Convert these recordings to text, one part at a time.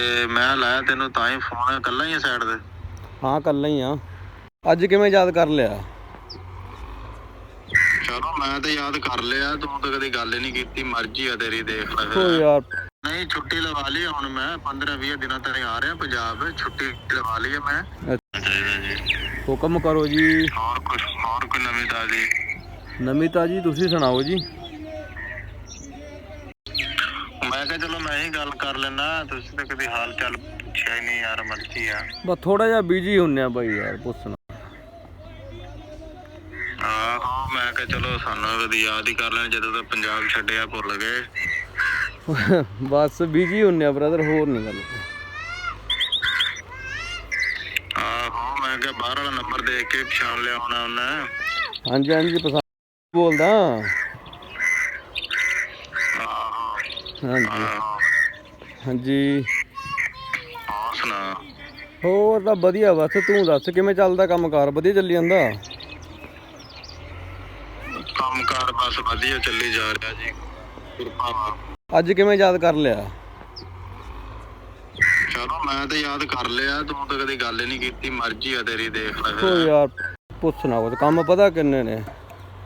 ਤੇ ਮੈਂ ਲਾਇਆ ਤੈਨੂੰ ਤਾਂ ਹੀ ਫੋਨ ਇਕੱਲਾ ਹੀ ਸਾਈਡ ਤੇ। ਹਾਂ ਕੱਲਾ ਹੀ ਆ। ਅੱਜ ਕਿਵੇਂ ਯਾਦ ਕਰ ਲਿਆ? ਚਲੋ ਮੈਂ ਤਾਂ ਯਾਦ ਕਰ ਲਿਆ ਤੂੰ ਤਾਂ ਕਦੀ ਗੱਲ ਹੀ ਨਹੀਂ ਕੀਤੀ ਮਰਜ਼ੀ ਆ ਤੇਰੀ ਦੇਖ ਲੈ ਓ ਫਿਰ। ਯਾਰ। ਨਹੀਂ ਛੁੱਟੀ ਲਵਾ ਲਈ ਹੁਣ ਮੈਂ 15 20 ਦਿਨਾਂ ਤੱਕ ਆ ਰਿਹਾ ਪੰਜਾਬ ਛੁੱਟੀ ਲਵਾ ਲਈ ਹੈ ਮੈਂ। ਜੀ ਹੁਕਮ ਕਰੋ ਜੀ। ਹੋਰ ਕੁਝ ਹੋਰ ਕੋਈ ਨਵੀਂ ਤਾਜ਼ੀ? ਨਵੀਂ ਤਾਜੀ ਤੁਸੀਂ ਸੁਣਾਓ ਜੀ। ਮੈਂ ਕਿਹਾ ਚਲੋ ਮੈਂ ਹੀ ਗੱਲ ਕਰ ਲੈਣਾ ਤੁਸੀਂ ਤਾਂ ਕਦੀ ਹਾਲ ਚਾਲ ਪੁੱਛਿਆ ਹੀ ਨਹੀਂ ਯਾਰ ਮਰਜ਼ੀ ਆ। ਬਸ ਥੋੜਾ ਜਿਹਾ ਬਿਜ਼ੀ ਹੁੰਨੇ ਆ ਬਾਈ ਯਾਰ ਪੁੱਛਣਾ। ਆਹੋ ਮੈਂ ਕਿਹਾ ਚਲੋ ਸਾਨੂੰ ਕਦੀ ਯਾਦ ਹੀ ਕਰ ਲੈਣ ਜਦੋਂ ਤਾਂ ਪੰਜਾਬ ਛੱਡਿਆ ਭੁੱਲ ਗਏ। ਬਸ ਬਿਜ਼ੀ ਹੁੰਨੇ ਆ ਬ੍ਰਦਰ ਹੋਰ ਨਹੀਂ ਗੱਲ। ਆਹੋ ਮੈਂ ਕਿਹਾ ਬਾਹਰ ਵਾਲਾ ਨੰਬਰ ਦੇਖ ਕੇ ਪਛਾਣ ਲਿਆ ਹੋਣਾ ਉਹਨੇ। ਹਾਂਜੀ ਹਾਂਜੀ ਪਸੰਦ ਬੋਲਦਾ ਆਹੋ ਹਾਂਜੀ। ਹਾਂਜੀ। ਹੋਰ ਸੁਣਾ। ਹੋਰ ਤਾਂ ਵਧੀਆ ਬਸ ਤੂੰ ਦੱਸ ਕਿਵੇਂ ਚੱਲਦਾ ਕੰਮਕਾਰ? ਵਧੀਆ ਚੱਲੀ ਜਾਂਦਾ? ਕੰਮਕਾਰ ਬਸ ਵਧੀਆ ਚੱਲੀ ਜਾ ਰਿਹਾ ਜੀ। ਕਿਰਪਾ ਅੱਜ ਕਿਵੇਂ ਯਾਦ ਕਰ ਲਿਆ? ਚਲੋ ਮੈਂ ਤਾਂ ਯਾਦ ਕਰ ਲਿਆ। ਤੂੰ ਤਾਂ ਕਦੀ ਗੱਲ ਹੀ ਨਹੀਂ ਕੀਤੀ। ਮਰਜ਼ੀ ਆ ਤੇਰੀ ਦੇਖ ਲੈ। ਫਿਰ। ਯਾਰ ਪੁੱਛਣਾ ਉਹ ਕੰਮ ਪਤਾ ਕਿੰਨੇ ਨੇ?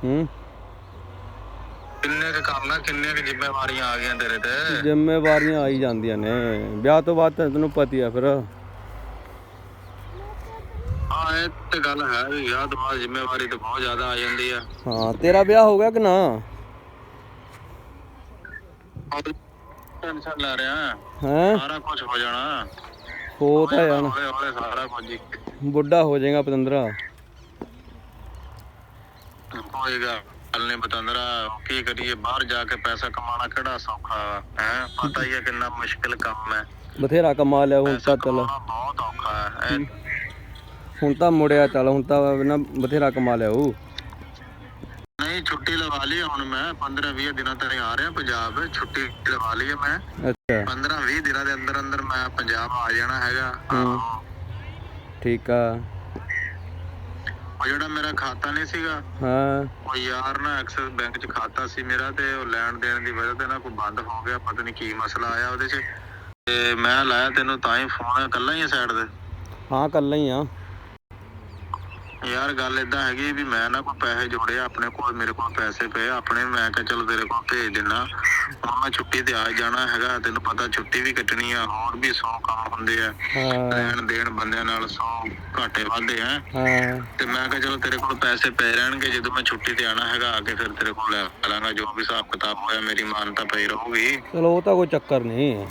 ਹੂੰ? ਕਿੰਨੇ ਕੁ ਕੰਮ ਆ ਕਿੰਨੇ ਕੁ ਜ਼ਿੰਮੇਵਾਰੀਆਂ ਆ ਗਈਆਂ ਤੇਰੇ ਤੇ? ਜ਼ਿੰਮੇਵਾਰੀਆਂ ਆਈ ਜਾਂਦੀਆਂ ਨੇ। ਵਿਆਹ ਤੋਂ ਬਾਅਦ ਤਾਂ ਤੈਨੂੰ ਪਤੀ ਆ ਫਿਰ। ਹਾਂ ਇਹ ਤੇ ਗੱਲ ਹੈ ਵੀ ਤੋਂ ਬਾਅਦ ਜ਼ਿੰਮੇਵਾਰੀ ਤਾਂ ਬਹੁਤ ਜ਼ਿਆਦਾ ਆ ਜਾਂਦੀ ਆ। ਹਾਂ ਤੇਰਾ ਵਿਆਹ ਹੋ ਗਿਆ ਕਿ ਨਾ? ਟੈਨਸ਼ਨ ਲੈ ਰਿਹਾ। ਹੈ? ਸਾਰਾ ਕੁਝ ਹੋ ਜਾਣਾ। ਹੋ ਤਾਂ ਜਾਣਾ। ਹੌਲੇ ਹੌਲੇ ਸਾਰਾ ਕੁਝ ਹੀ। ਬੁੱਢਾ ਹੋ ਜਾਏਗਾ ਪਤੰਦਰਾ। ਹੋਏਗਾ ਨਹੀਂ ਬਤੰਦਰਾ ਕੀ ਕਰੀਏ? ਬਾਹਰ ਜਾ ਕੇ ਪੈਸਾ ਕਮਾਉਣਾ ਕਿਹੜਾ ਸੌਖਾ? ਹੈ? ਪਤਾ ਹੀ ਹੈ ਕਿੰਨਾ ਮੁਸ਼ਕਿਲ ਕੰਮ ਹੈ। ਬਥੇਰਾ ਕਮਾ ਲਿਆ ਹੁਣ ਤਾਂ ਚੱਲ। ਬਹੁਤ ਔਖਾ ਹੈ। ਹੁਣ ਤਾਂ ਮੁੜਿਆ ਚੱਲ ਹੁਣ ਤਾਂ ਨਾ ਬਥੇਰਾ ਕਮਾ ਲਿਆ ਉਹ। ਨਹੀਂ ਛੁੱਟੀ ਲਵਾ ਲਈ ਹੁਣ ਮੈਂ। 15 20 ਦਿਨਾਂ ਤੱਕ ਆ ਰਿਹਾ ਪੰਜਾਬ। ਛੁੱਟੀ ਲਵਾ ਲਈ ਹੈ ਮੈਂ। ਅੱਛਾ। 15 20 ਦਿਨਾਂ ਦੇ ਅੰਦਰ ਅੰਦਰ ਮੈਂ ਪੰਜਾਬ ਆ ਜਾਣਾ ਹੈਗਾ। ਠੀਕ ਆ। ਉਹ ਜਿਹੜਾ ਮੇਰਾ ਖਾਤਾ ਨਹੀਂ ਸੀਗਾ ਹਾਂ। ਉਹ ਯਾਰ ਨਾ ਐਕਸਿਸ ਬੈਂਕ 'ਚ ਖਾਤਾ ਸੀ ਮੇਰਾ ਤੇ ਉਹ ਲੈਣ ਦੇਣ ਦੀ ਵਜ੍ਹਾ ਤੇ ਨਾ ਕੋਈ ਬੰਦ ਹੋ ਗਿਆ ਪਤਾ ਨਹੀਂ ਕੀ ਮਸਲਾ ਆਇਆ ਉਹਦੇ 'ਚ। ਤੇ ਮੈਂ ਲਾਇਆ ਤੈਨੂੰ ਤਾਂ ਹੀ ਫੋਨ ਇਕੱਲਾ ਹੀ ਸਾਈਡ ਤੇ। ਹਾਂ ਕੱਲਾ ਹੀ ਆ। ਯਾਰ ਗੱਲ ਇਦਾਂ ਹੈਗੀ ਵੀ ਮੈਂ ਨਾ ਕੋਈ ਪੈਸੇ ਜੋੜੇ ਆ, ਆਪਣੇ ਕੋਲ ਮੇਰੇ ਕੋਲ ਪੈਸੇ ਪਏ ਆ, ਆਪਣੇ ਮੈਂ ਕਿਹਾ ਚਲੋ ਤੇਰੇ ਕੋਲ ਭੇਜ ਦਿੰਨਾ। ਹੁਣ ਮੈਂ ਛੁੱਟੀ ਤੇ ਆ ਜਾਣਾ ਹੈਗਾ ਤੈਨੂੰ ਪਤਾ ਛੁੱਟੀ ਵੀ ਕੱਟਣੀ ਆ ਹੋਰ ਵੀ 100 ਕੰਮ ਹੁੰਦੇ ਆ। ਲੈਣ ਦੇਣ ਬੰਦਿਆਂ ਨਾਲ 100 ਘਾਟੇ ਵਾਧੇ ਆ। ਤੇ ਮੈਂ ਕਿਹਾ ਚਲੋ ਤੇਰੇ ਕੋਲ ਪੈਸੇ ਪਏ ਰਹਿਣਗੇ ਜਦੋਂ ਮੈਂ ਛੁੱਟੀ ਤੇ ਆਣਾ ਹੈਗਾ ਆ ਕੇ ਫਿਰ ਤੇਰੇ ਕੋਲ ਲੈ ਲਾਂਗਾ ਜੋ ਵੀ ਹਿਸਾਬ ਕਿਤਾਬ ਹੋਇਆ ਮੇਰੀ ਮਾਨਤਾ ਪਈ ਰਹੂਗੀ। ਚਲੋ ਉਹ ਤਾਂ ਕੋਈ ਚੱਕਰ ਨਹੀਂ।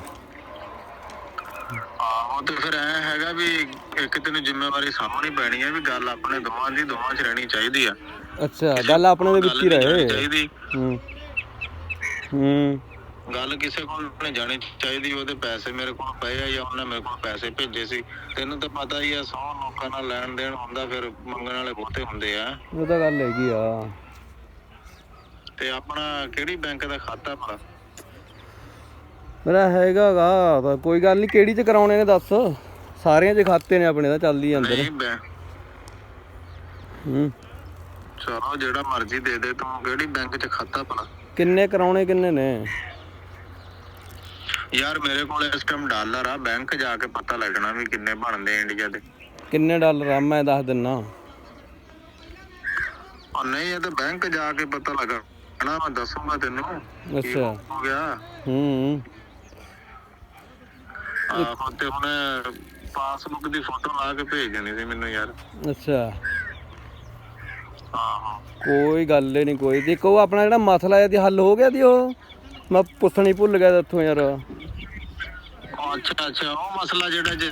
ਆਹੋ ਤੇ ਫਿਰ ਐ ਹੈਗਾ ਵੀ ਇੱਕ ਤੈਨੂੰ ਜ਼ਿੰਮੇਵਾਰੀ ਸਾਹਮਣੇ ਪੈਣੀ ਹੈ ਵੀ ਗੱਲ ਆਪਣੇ ਦੋਵਾਂ ਦੀ ਦੋਵਾਂ 'ਚ ਰਹਿਣੀ ਚਾਹੀਦੀ ਆ। ਅੱਛਾ ਗੱਲ ਆਪਣੇ ਦੇ ਵਿੱਚ ਹੀ ਰਹੇ। ਚਾਹੀਦੀ। ਹੂੰ ਹੂੰ। ਗੱਲ ਕਿਸੇ ਕੋਲ ਨਹੀਂ ਜਾਣੀ ਚਾਹੀਦੀ ਉਹਦੇ ਪੈਸੇ ਮੇਰੇ ਕੋਲ ਪਏ ਆ ਜਾਂ ਉਹਨੇ ਮੇਰੇ ਕੋਲ ਪੈਸੇ ਭੇਜੇ ਸੀ। ਤੈਨੂੰ ਤਾਂ ਪਤਾ ਹੀ ਆ ਸੌ ਲੋਕਾਂ ਨਾਲ ਲੈਣ ਦੇਣ ਹੁੰਦਾ ਫਿਰ ਮੰਗਣ ਵਾਲੇ ਬਹੁਤੇ ਹੁੰਦੇ ਆ। ਉਹ ਤਾਂ ਗੱਲ ਹੈਗੀ ਆ। ਤੇ ਆਪਣਾ ਕਿਹੜੀ ਬੈਂਕ ਦਾ ਖਾਤਾ ਭਲਾ? ਮੇਰਾ ਹੈਗਾਗਾ ਕੋਈ ਗੱਲ ਨਹੀਂ ਕਿਹੜੀ ਚ ਕਰਾਉਣੇ ਨੇ ਦੱਸ? ਸਾਰਿਆਂ 'ਚ ਖਾਤੇ ਨੇ ਆਪਣੇ ਤਾਂ ਚੱਲਦੀ ਅੰਦਰ ਨਹੀਂ ਬੈ ਹੂੰ। ਚਲੋ ਜਿਹੜਾ ਮਰਜ਼ੀ ਦੇ ਦੇ ਤੂੰ ਕਿਹੜੀ ਬੈਂਕ 'ਚ ਖਾਤਾ ਭਲਾ ਕਿੰਨੇ ਕਰਾਉਣੇ ਕਿੰਨੇ ਨੇ? ਯਾਰ ਮੇਰੇ ਕੋਲ ਇਸ ਟਾਈਮ ਡਾਲਰ ਆ ਬੈਂਕ ਜਾ ਕੇ ਪਤਾ ਲੱਗਣਾ ਵੀ ਕਿੰਨੇ ਬਣਦੇ ਇੰਡੀਆ ਦੇ। ਕਿੰਨੇ ਡਾਲਰ ਆ ਮੈਂ ਦੱਸ ਦਿੰਨਾ। ਉਹ ਨਹੀਂ ਇਹ ਤਾਂ ਬੈਂਕ ਜਾ ਕੇ ਪਤਾ ਲੱਗਣਾ ਮੈਂ ਦੱਸੂਗਾ ਤੈਨੂੰ ਅੱਛਾ। ਹੋ ਗਿਆ। ਹੂੰ। ਆਹੋ ਤੇ ਹੁਣ ਪਾਸਬੁੱਕ ਦੀ ਫੋਟੋ ਲਾ ਕੇ ਭੇਜ ਦੇਣੀ ਸੀ ਮੈਨੂੰ ਯਾਰ। ਅੱਛਾ। ਆਹੋ। ਕੋਈ ਗੱਲ ਹੀ ਨਹੀਂ ਕੋਈ। ਦੇਖੋ ਆਪਣਾ ਜਿਹੜਾ ਮਸਲਾ ਹੈ ਤੇ ਹੱਲ ਹੋ ਗਿਆ ਦੀ ਉਹ। ਮੈਂ ਪੁੱਛਣੀ ਭੁੱਲ ਗਿਆ ਉੱਥੋਂ ਯਾਰ। ਅੱਛਾ ਅੱਛਾ। ਉਹ ਮਸਲਾ ਜਿਹੜਾ ਜੇ